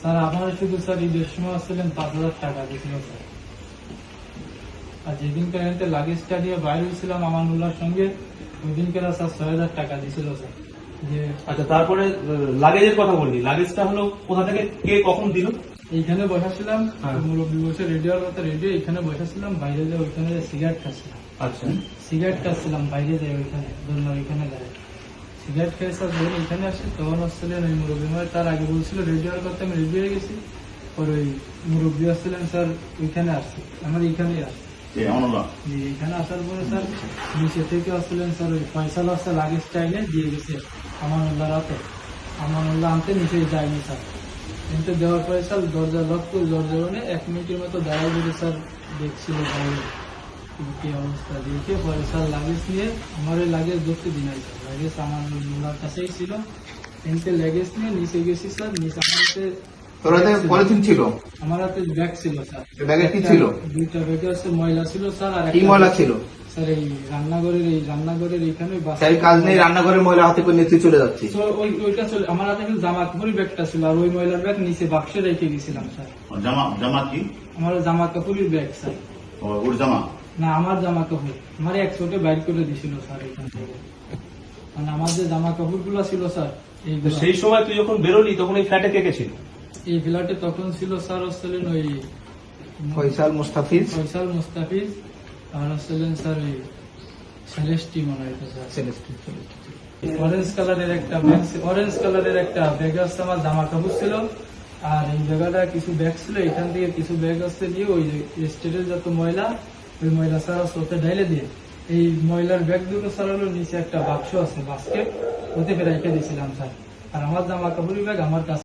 Sir আমার শুধু sir ঈদের সময় আসছিলেন পাঁচ হাজার টাকা দিয়েছিল স্যার। আর যেদিনকে এনতে লাগেজটা নিয়ে বাইরে হয়েছিলাম আমানুল্লাহর সঙ্গে ওই দিনকে স্যার ছয় হাজার টাকা দিয়েছিল স্যার? যে আচ্ছা তারপরে লাগেজের কথা বললি। লাগেজটা হলো কোথা থেকে কে কখন দিল? এইখানে বসাছিলাম হ্যাঁ। মুরব্বী বসে রেডিওর কথা রেডিও এখানে বসাছিলাম বাইরে যে ওইখানে সিগারেট খাচ্ছিলাম। আচ্ছা। সিগারেট খাচ্ছিলাম বাইরে যাই ওইখানে দোলনার ওইখানে যাই সিগারেট খেয়ে স্যার যখন এখানে আসি তখন আসছিলেন ওই মুরব্বী মানে তার আগে বলছিল রেডিওর কথা আমি রেডিও গেছি। পর ওই মুরব্বী আসছিলেন স্যার ওইখানে আসছি। আমার এইখানে আসছি। এখানে আসার পরে স্যার নিচে থেকে আসছিলেন স্যার ওই পয়সা লসটা লাগেজ চাইলে দিয়ে গেছে আমানুল্লাহ রাতে। আমানুল্লাহ আনতে নিচে যায়নি স্যার। কিন্তু দেওয়ার পরে স্যার দরজা লক করে দরজা এক মিনিটের মতো দাঁড়ায় দিলে স্যার দেখছিল বাইরে কি অবস্থা দেখে পরে স্যার লাগেজ নিয়ে আমার ওই লাগেজ ধরতে দিন স্যার লাগেজ আমার মোলার কাছেই ছিল কিন্তু লাগেজ নিয়ে নিচে গেছি স্যার নিচে আমার হাতে তোর হাতে পলিথিন ছিল আমার হাতে ব্যাগ ছিল স্যার ব্যাগে কি ছিল? দুইটা ব্যাগে হচ্ছে ময়লা ছিল স্যার আর কি ময়লা ছিল স্যার এই রান্নাঘরের এই রান্নাঘরের এইখানে বাস- কাজ নেই রান্নাঘরের ময়লা হাতে করে নিয়ে চলে যাচ্ছিস ওই ওইটা চলে আমার হাতে কিন্তু জামা কাপড়ের ব্যাগটা ছিল আর ওই ময়লার ব্যাগ নিচে বাক্সে রেখে গেছিলাম স্যার জামা জামা কি আমার জামা কাপড়ের ব্যাগ স্যার ওর জামা না আমার জামা কাপড় আমার এক ছোটে বাইর করে দিছিল স্যার এখান থেকে। মানে আমার যে জামা কাপড়গুলো ছিল স্যার সেই সময় তুই যখন বেরোলি তখন এই ফ্ল্যাটে কে কে ছিল? এই ফ্ল্যাটে তখন ছিল স্যার হচ্ছিলেন ওই ফয়সাল মুস্তাফিজ। ফয়সাল মুস্তাফিজ আর হচ্ছিলেন স্যার ওই সেলেস্টি মনে হয় স্যার। সেলেস্টি, সেলেস্টি। অরেঞ্জ কালারের একটা অরেঞ্জ কালারের একটা ব্যাগ আসছে আমার জামা কাপড় ছিল। আর এই জায়গাটা কিছু ব্যাগ ছিল এখান থেকে কিছু ব্যাগ আসছে দিয়ে ওই স্টেটের যত ময়লা ওই ময়লা সারা স্রোতে ডাইলে দিয়ে এই ময়লার ব্যাগ দুটো সারালো নিচে একটা বাক্স আছে বাস্কেট ওতে ফেরাইকে দিয়েছিলাম স্যার। আর আমার জামা কাপড়ের ব্যাগ আমার কাছে